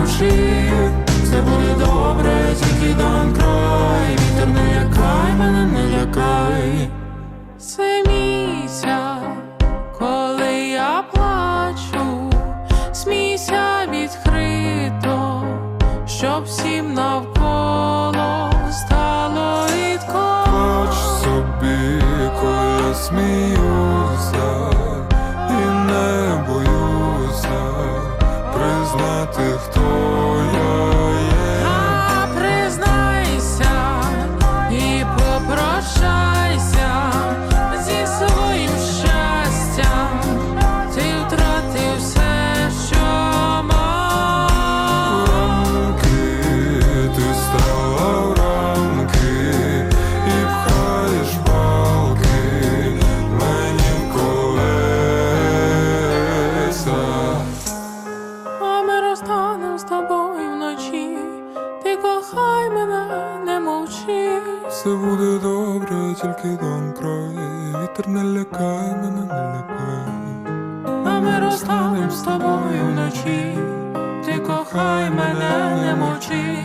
Мовчи, все буде добре, тільки дан край, вітер не лякай мене, не лякай. Місяць, коли я плачу, смійся відкрито, щоб всім навколо стало рідко. Плач собі, коли я сміюся, Все буде добре, тільки дом край. Вітер не лякай мене, не лякай. А ми розстанем з тобою вночі, ти кохай мене, не мовчи.